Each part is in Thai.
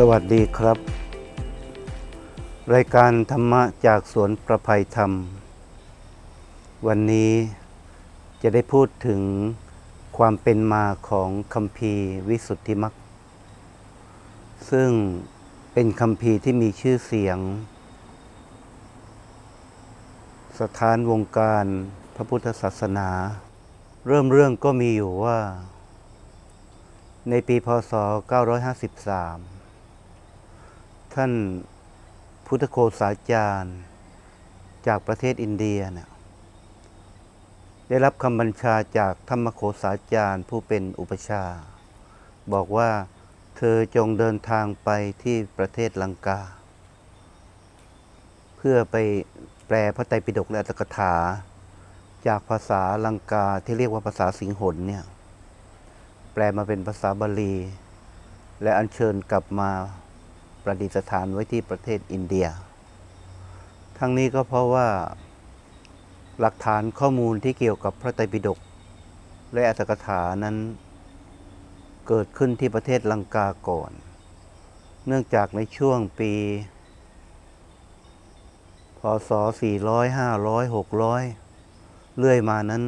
สวัสดีครับ รายการธรรมะจากสวนประภัยธรรม วันนี้จะได้พูดถึงความเป็นมาของคำพีวิสุทธิมรรคซึ่งเป็นคำพีที่มีชื่อเสียง สถานวงการพระพุทธศาสนา เริ่มเรื่องก็มีอยู่ว่าในปีพศ 953 ท่านพุทธโคสาจารย์ จากประเทศอินเดียเนี่ยได้รับคำบัญชาจากธรรมโคสาจารย์ผู้เป็นอุปชา บอกว่าเธอจงเดินทางไปที่ประเทศลังกา เพื่อไปแปลพระไตรปิฎกและอัตถกถา จากภาษาลังกาที่เรียกว่าภาษาสิงหนเนี่ยแปลมาเป็นภาษาบาลี และอัญเชิญกลับมา ประดิษฐานไว้ที่ประเทศอินเดีย ทั้งนี้ก็เพราะว่าหลักฐานข้อมูลที่เกี่ยวกับพระไตรปิฎกและอัตถกถานั้นเกิดขึ้นที่ประเทศลังกาก่อน เนื่องจากในช่วงปี พศ 400 500 600 เรื่อยมานั้น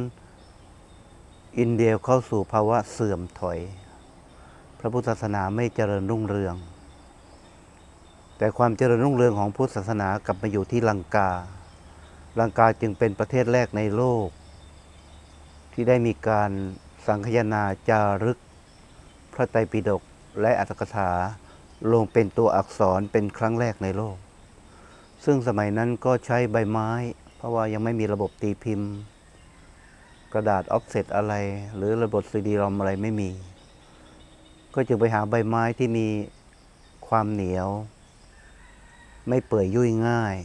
อินเดียเข้าสู่ภาวะเสื่อมถอย พระพุทธศาสนาไม่เจริญรุ่งเรือง แต่ความเจริญรุ่งเรืองของพุทธศาสนากลับมาอยู่ที่ลังกา ลังกาจึงเป็นประเทศแรกในโลก ที่ได้มีการสังคายนาจารึก พระไตรปิฎกและอัตถกถาลงเป็นตัวอักษรเป็นครั้งแรกในโลก ซึ่งสมัยนั้นก็ใช้ใบไม้ เพราะว่ายังไม่มีระบบตีพิมพ์ กระดาษออฟเซตอะไร หรือระบบซีดีรอมอะไรไม่มี ก็จึงไปหาใบไม้ที่มีความเหนียว ไม่เปื่อยยุ่ยง่าย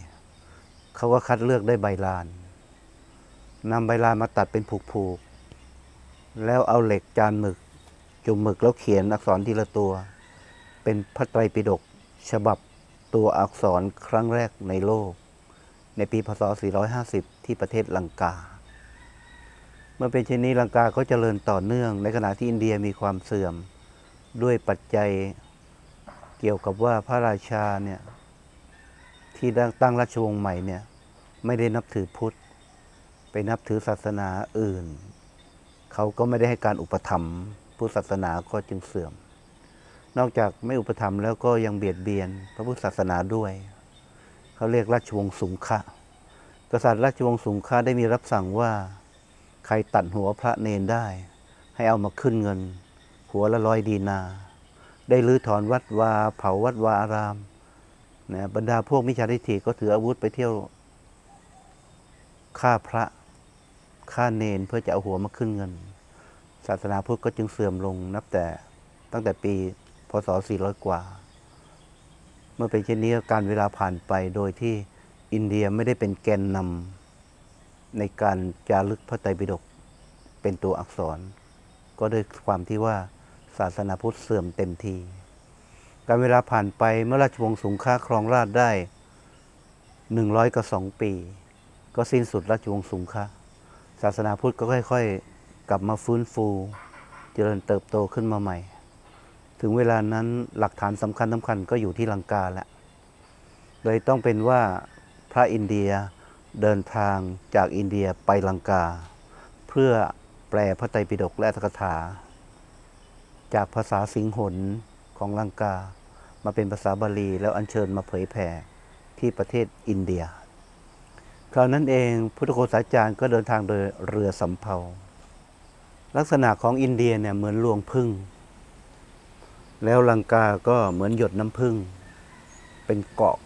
เขาก็คัดเลือกได้ใบลานนำใบลานมาตัดเป็นผูกๆ แล้วเอาเหล็กจานหมึก จุ่มหมึกแล้วเขียนอักษรทีละตัว เป็นพระไตรปิฎกฉบับตัวอักษรครั้งแรกในโลก ในปีพศ 450 ที่ประเทศลังกา เมื่อเป็นเช่นนี้ลังกาก็เจริญต่อเนื่อง ในขณะที่อินเดียมีความเสื่อมด้วยปัจจัยเกี่ยวกับว่าพระราชาเนี่ย ที่ตั้งราชวงศ์ใหม่เนี่ยไม่ได้นับถือพุทธ ไปนับถือศาสนาอื่น เขาก็ไม่ได้ให้การอุปถัมภ์พุทธศาสนาก็จึงเสื่อม นอกจากไม่อุปถัมภ์แล้วก็ยังเบียดเบียน พระพุทธศาสนาด้วย เขาเรียกราชวงศ์สุงฆะกษัตริย์ราชวงศ์สุงฆะได้มีรับสั่งว่าใครตัดหัวพระเนนได้ ให้เอามาขึ้นเงิน หัวละร้อยดีนา ได้รื้อถอนวัดวาเผาวัดวาอาราม นะบรรดาพวกมิจฉาทิฏฐิก็ถืออาวุธไปเที่ยวฆ่าพระฆ่าเนนเพื่อจะเอาหัวมาขึ้นเงิน ศาสนาพุทธก็จึงเสื่อมลงนับแต่ตั้งแต่ปีพศ 400 กว่า เมื่อเป็นเช่นนี้การเวลาผ่านไปโดยที่อินเดียไม่ได้เป็นแกนนำในการจารึกพระไตรปิฎกเป็นตัวอักษร ก็ด้วยความที่ว่าศาสนาพุทธเสื่อมเต็มที การเวลาผ่านไปเมื่อราชวงศ์สุงฆาครองราชได้หนึ่งร้อยกับสองปี ก็สิ้นสุดราชวงศ์สุงฆาศาสนาพุทธก็ค่อยๆ กลับมาฟื้นฟู เจริญเติบโตขึ้นมาใหม่ ถึงเวลานั้นหลักฐานสำคัญสำคัญก็อยู่ที่ลังกาแหละเลยต้องเป็นว่าพระอินเดียเดินทางจากอินเดียไปลังกา เพื่อแปลพระไตรปิฎกและอัตถกถา จากภาษาสิงหน ของลังกา มาเป็นภาษาบาลี แล้วอัญเชิญมาเผยแผ่ที่ประเทศอินเดีย คราวนั้นเองพุทธโฆษาจารย์ก็เดินทางโดยเรือสำเภา ลักษณะของอินเดียเนี่ยเหมือนรวงพึ่ง แล้วลังกาก็เหมือนหยดน้ำพึ่ง เป็นเกาะ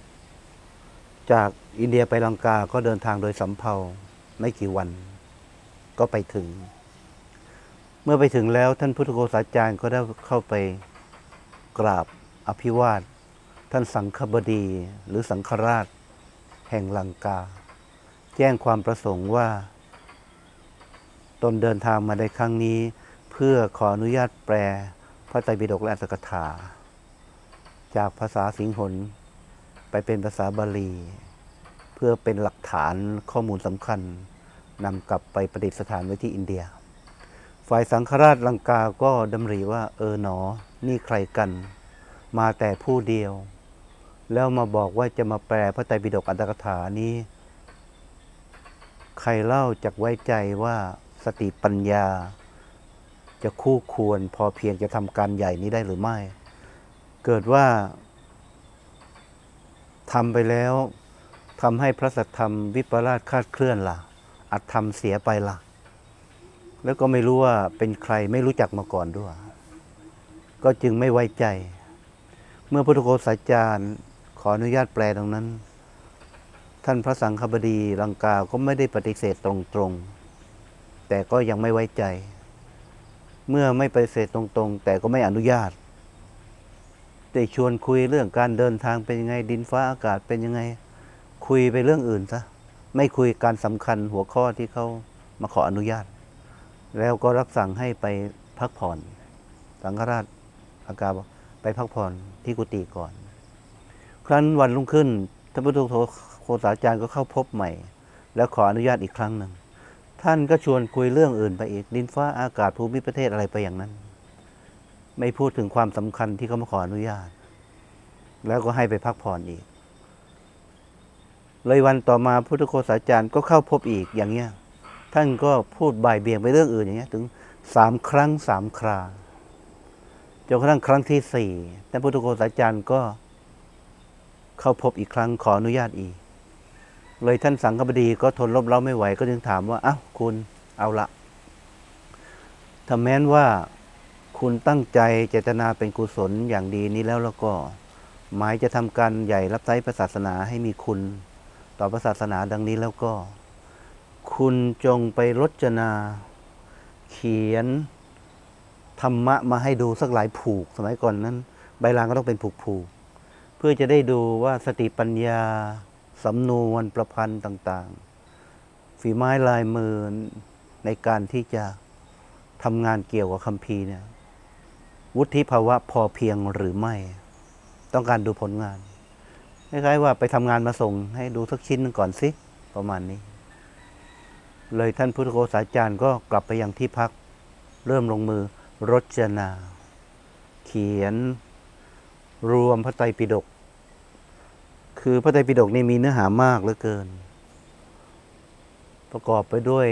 จากอินเดียไปลังกาก็เดินทางโดยสำเภาไม่กี่วัน ก็ไปถึง เมื่อไปถึงแล้วท่านพุทธโฆษาจารย์ก็ได้เข้าไป กราบอภิวาท ท่านสังฆบดีหรือสังฆราช แห่งลังกา แจ้งความประสงค์ว่า ตนเดินทางมาในครั้งนี้ เพื่อขออนุญาตแปลพระไตรปิฎกและอัตถกถา จากภาษาสิงหนไปเป็นภาษาบาลี เพื่อเป็นหลักฐานข้อมูลสำคัญนำกลับไปประดิษฐานไว้ที่อินเดีย ฝ่ายสังฆราชลังกาก็ดำริว่าเออหนอ นี่ใครกัน มาแต่ผู้เดียว แล้วมาบอกว่าจะมาแปลพระไตรปิฎกอัตถกถานี้ ใครเล่าจากไว้ใจว่าสติปัญญา จะคู่ควรพอเพียงจะทำการใหญ่นี้ได้หรือไม่ เกิดว่าทำไปแล้วทำให้พระสัทธรรมวิปลาสคลาดเคลื่อนล่ะ อัตธรรมเสียไปล่ะ แล้วก็ไม่รู้ว่าเป็นใครไม่รู้จักมาก่อนด้วย ก็จึงไม่ไว้ใจ เมื่อพุทธโฆษาจารย์ขออนุญาตแปลตรงนั้น ท่านพระสังฆบดีลังกาก็ไม่ได้ปฏิเสธตรงๆ แต่ก็ยังไม่ไว้ใจ เมื่อไม่ปฏิเสธตรงๆ แต่ก็ไม่อนุญาตได้ชวนคุยเรื่องการเดินทางเป็นยังไงดินฟ้าอากาศเป็นยังไง คุยไปเรื่องอื่นซะไม่คุยการสำคัญหัวข้อที่เขามาขออนุญาต แล้วก็รับสั่งให้ไปพักผ่อน สังฆราช อากาบอกไปพักผ่อนที่กุฏิก่อน ครั้นวันรุ่งขึ้นท่านพุทธโฆษาจารย์ก็เข้าพบใหม่ แล้วขออนุญาตอีกครั้งหนึ่ง ท่านก็ชวนคุยเรื่องอื่นไปอีกดินฟ้าอากาศภูมิประเทศอะไรไปอย่างนั้น ไม่พูดถึงความสำคัญที่เขามาขออนุญาต แล้วก็ให้ไปพักผ่อนอีก เลยวันต่อมาพุทธโฆษาจารย์ก็เข้าพบอีกอย่างเงี้ยท่านก็พูดบ่ายเบี่ยงไปเรื่องอื่นอย่างเงี้ยถึงสามครั้งสามครา จนกระทั่งครั้งที่สี่ท่านพุทธโฆษาจารย์ก็เข้าพบอีกครั้งขออนุญาตอีก เลยท่านสังฆบดีก็ทนรบเร้าไม่ไหวก็จึงถามว่าอ้าวคุณเอาละถ้าแม้นว่าคุณตั้งใจเจตนาเป็นกุศลอย่างดีนี้แล้วแล้วก็ หมายจะทำการใหญ่รับใช้พระศาสนาให้มีคุณต่อพระศาสนาดังนี้แล้วก็ คุณจงไปรจนา เขียน ธรรมะมาให้ดูสักหลายผูก สมัยก่อนนั้น ใบลานก็ต้องเป็นผูกผูกๆเพื่อจะได้ดูว่าสติปัญญาสำนวนประพันธ์ต่างๆ ฝีไม้ลายมือในการที่จะทำงานเกี่ยวกับคัมภีร์เนี่ยวุฒิภาวะพอเพียงหรือไม่ ต้องการดูผลงานคล้ายๆว่าไปทำงานมาส่งให้ดูสักชิ้นก่อนสิประมาณนี้ เลยท่านพุทธโฆษาจารย์ก็กลับไปยังที่พักเริ่มลงมือ รจนา เขียน รวมพระไตรปิฎกคือพระไตรปิฎกนี่มีเนื้อหามากเหลือเกิน ประกอบไปด้วย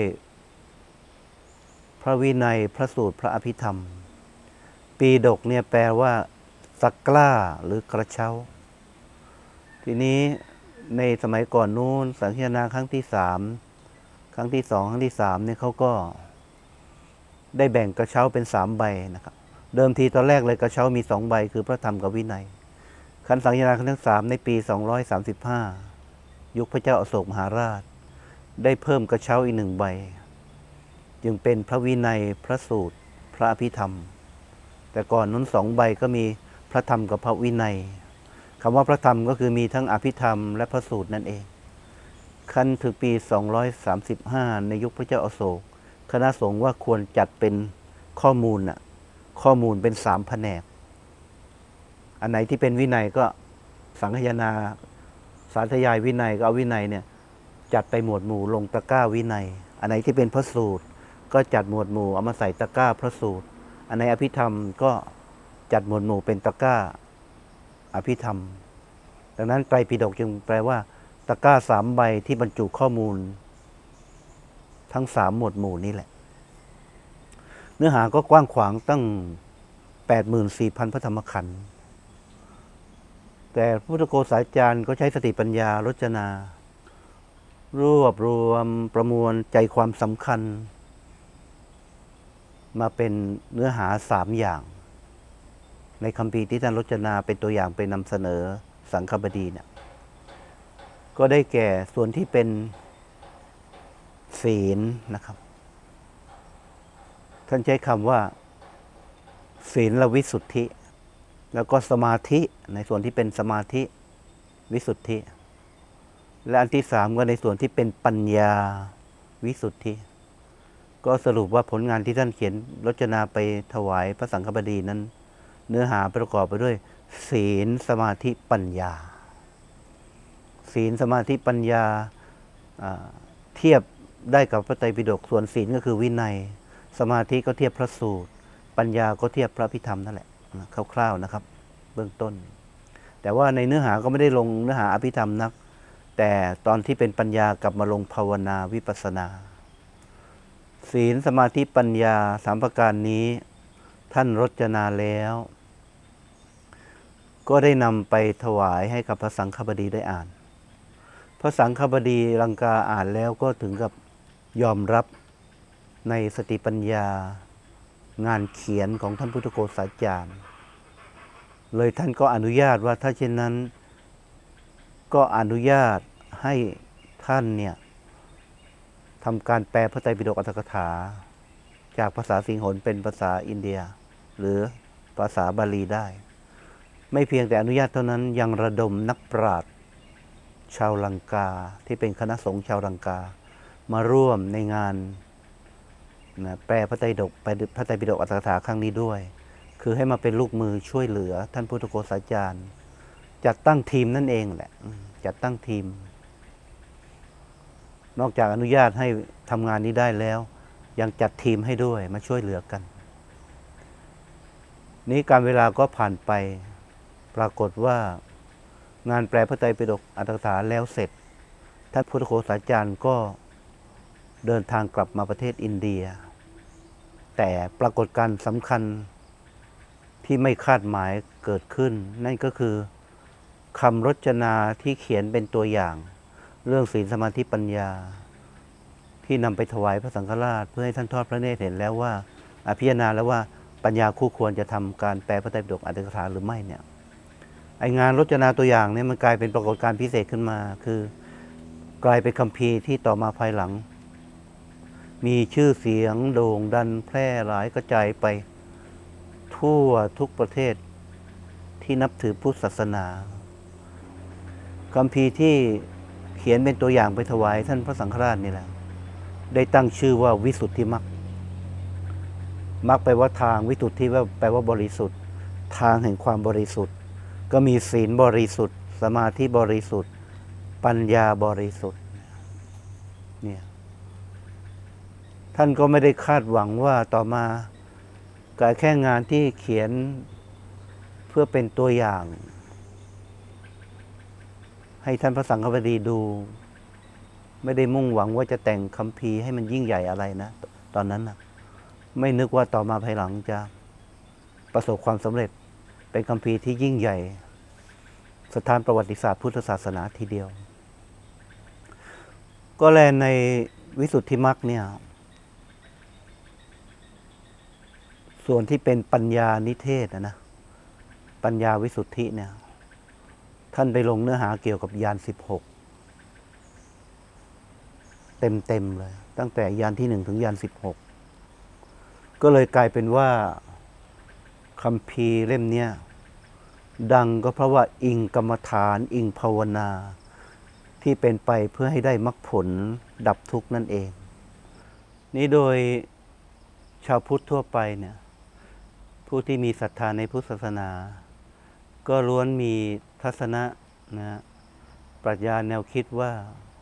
พระวินัยพระสูตรพระอภิธรรม ปีดกเนี่ยแปลว่าสักกล้าหรือกระเช้า ทีนี้ในสมัยก่อนนู้นสังฆนาครั้งที่สามครั้งที่สองครั้งที่สามเนี่ยเขาก็ ได้แบ่งกระเช้าเป็นสามใบนะครับ เดิมทีตอนแรกเลยกระเช้ามีสองใบ คือพระธรรมกับวินัย คันสังฆนาครั้งสามในปี 235 ยุคพระเจ้าอโศกมหาราช ได้เพิ่มกระเช้าอีกหนึ่งใบ จึงเป็นพระวินัยพระสูตร พระอภิธรรม แต่ก่อนนั้นสองใบก็มีพระธรรมกับพระวินัยคำว่าพระธรรมก็คือมีทั้งอภิธรรมและพระสูตรนั่นเอง คันถึงปี 235 ในยุคพระเจ้าอโศก คณะสงฆ์ว่าควรจัดเป็นข้อมูลน่ะข้อมูลเป็นสามแผนก อันไหนที่เป็นวินัยก็สังคายนาสาธยายวินัยก็เอาวินัยเนี่ยจัดไปหมวดหมู่ลงตะกร้าวินัย อันไหนที่เป็นพระสูตร ก็จัดหมวดหมู่เอามาใส่ตะกร้าพระสูตร อันไหนอภิธรรมก็จัดหมวดหมู่เป็นตะกร้าอภิธรรม ดังนั้นไตรปิฎกจึงแปลว่าตะกร้าสามใบที่บรรจุข้อมูล ทั้งสามหมวดหมู่นี้แหละ เนื้อหาก็กว้างขวางตั้ง 84,000 พระธรรมขันธ์แต่พุทธโกษาจารย์ก็ใช้สติปัญญารจนารวบรวมประมวลใจความสำคัญ มาเป็นเนื้อหาสามอย่าง ในคำพีที่ท่านรจนาเป็นตัวอย่างไปนำเสนอสังฆบดีเนี่ยก็ได้แก่ส่วนที่เป็น ศีลนะครับ ท่านใช้คำว่า ศีลวิสุทธิ แล้วก็สมาธิในส่วนที่เป็นสมาธิวิสุทธิ และอันที่สามก็ในส่วนที่เป็นปัญญาวิสุทธิ ก็สรุปว่าผลงานที่ท่านเขียนรจนาไปถวายพระสังฆบดีนั้น เนื้อหาประกอบไปด้วย ศีลสมาธิปัญญา ศีลสมาธิปัญญาอ่าเทียบ ได้กับพระไตรปิฎกส่วนศีลก็คือวินัย สมาธิก็เทียบพระสูตร ปัญญาก็เทียบพระพิธรรมนั่นแหละคร่าวๆนะครับ เบื้องต้น แต่ว่าในเนื้อหาก็ไม่ได้ลงเนื้อหาอภิธรรมนัก แต่ตอนที่เป็นปัญญากลับมาลงภาวนาวิปัสนา ศีลสมาธิปัญญาสามประการนี้ท่านรจนาแล้ว ก็ได้นำไปถวายให้กับพระสังฆบดีได้อ่าน พระสังฆบดีลังกาอ่านแล้วก็ถึงกับ ยอมรับในสติปัญญางานเขียนของท่านพุทธโกษาจารย์ เลยท่านก็อนุญาตว่าถ้าเช่นนั้น ก็อนุญาตให้ท่านเนี่ยทำการแปลพระไตรปิฎกอัตถกถา จากภาษาสิงหนเป็นภาษาอินเดีย หรือภาษาบาลีได้ ไม่เพียงแต่อนุญาตเท่านั้นยังระดมนักปราชญ์ชาวลังกาที่เป็นคณะสงฆ์ชาวลังกา มาร่วมในงานนะแปลพระไตรปิฎกไปพระไตรปิฎกอัตถกถาครั้งนี้ด้วย คือให้มาเป็นลูกมือช่วยเหลือ ท่านพุทธโกษาจารย์ จัดตั้งทีมนั่นเองแหละ จัดตั้งทีม นอกจากอนุญาตให้ทำงานนี้ได้แล้ว ยังจัดทีมให้ด้วยมาช่วยเหลือกัน นี้การเวลาก็ผ่านไปปรากฏว่างานแปลพระไตรปิฎกอัตถกถาแล้วเสร็จท่านพุทธโฆษาจารย์ก็ เดินทางกลับมาประเทศอินเดีย แต่ปรากฏการณ์สำคัญที่ไม่คาดหมายเกิดขึ้น นั่นก็คือคำรจนาที่เขียนเป็นตัวอย่าง เรื่องศีลสมาธิปัญญา ที่นำไปถวายพระสังฆราช เพื่อให้ท่านทอดพระเนตรเห็นแล้วว่าอภิจารณาแล้วว่าปัญญาคู่ควรจะทำการแปลพระไตรปิฎกอัตถกถาหรือไม่เนี่ยไองานรจนาตัวอย่างเนี่ยมันกลายเป็นปรากฏการณ์พิเศษขึ้นมา คือกลายเป็นคัมภีร์ที่ต่อมาภายหลัง มีชื่อเสียงโด่งดันแพร่หลายกระจายไป ทั่วทุกประเทศที่นับถือพุทธศาสนาคัมภีที่เขียนเป็นตัวอย่างไปถวายท่านพระสังฆราชนี่แหละ ได้ตั้งชื่อว่าวิสุทธิมรรคมรรคแปลว่าทางวิสุทธิว่าแปลว่าบริสุทธิ์ ทางแห่งความบริสุทธิ์ ก็มีศีลบริสุทธิ์ สมาธิบริสุทธิ์ ปัญญาบริสุทธิ์เนี่ย ท่านก็ไม่ได้คาดหวังว่าต่อมาการแค่งานที่เขียนเพื่อเป็นตัวอย่าง ให้ท่านพระสังฆบดีดู ไม่ได้มุ่งหวังว่าจะแต่งคัมภีร์ให้มันยิ่งใหญ่อะไรนะ ตอนนั้นนะไม่นึกว่าต่อมาภายหลังจะประสบความสำเร็จเป็นคัมภีร์ที่ยิ่งใหญ่ สถานประวัติศาสตร์พุทธศาสนาทีเดียว ก็แลในวิสุทธิมรรคเนี่ย ส่วนที่เป็นปัญญานิเทศนะนะปัญญาวิสุทธิเนี่ย ท่านไปลงเนื้อหาเกี่ยวกับยานสิบหกเต็มๆเลย ตั้งแต่ยานที่หนึ่งถึงยานสิบหกก็เลยกลายเป็นว่าคำพีร์เล่มเนี้ยดังก็เพราะว่าอิงกรรมฐานอิงภาวนา ที่เป็นไปเพื่อให้ได้มรรคผลดับทุกข์นั่นเอง นี้โดยชาวพุทธทั่วไปเนี่ย ผู้ที่มีศรัทธาในพุทธศาสนา ก็ล้วนมีทัศนะนะปรัชญาแนวคิดว่า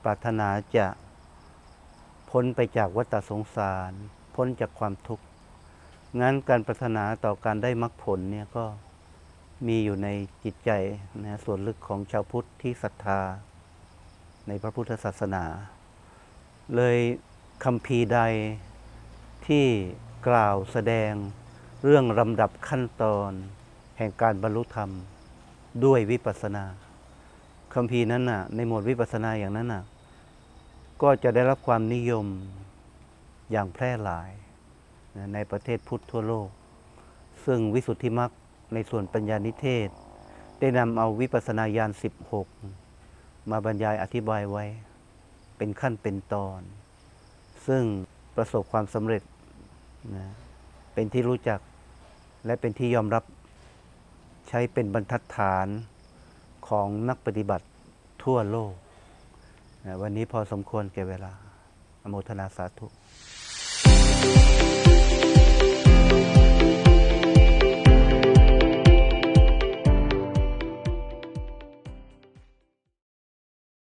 ปรารถนาจะพ้นไปจากวัฏสงสาร พ้นจากความทุกข์งั้นการปรารถนาต่อการได้มรรคผลเนี่ยก็มีอยู่ในจิตใจนะส่วนลึกของชาวพุทธที่ศรัทธา ในพระพุทธศาสนา เลยคำพีใดที่กล่าวแสดง เรื่องลำดับขั้นตอน แห่งการบรรลุธรรมด้วยวิปัสสนาคำพีนั้นน่ะ ในหมวดวิปัสสนาอย่างนั้นน่ะ ก็จะได้รับความนิยมอย่างแพร่หลายในประเทศพุทธทั่วโลก ซึ่งวิสุทธิมรรคในส่วนปัญญานิเทศ ได้นำเอาวิปัสสนาญาณ 16 มาบรรยายอธิบายไว้ เป็นขั้นเป็นตอน ซึ่งประสบความสำเร็จนะเป็นที่รู้จัก และเป็นที่ยอมรับใช้เป็นบรรทัดฐานของนักปฏิบัติทั่วโลก วันนี้พอสมควรแก่เวลา อโมทนาสาธุ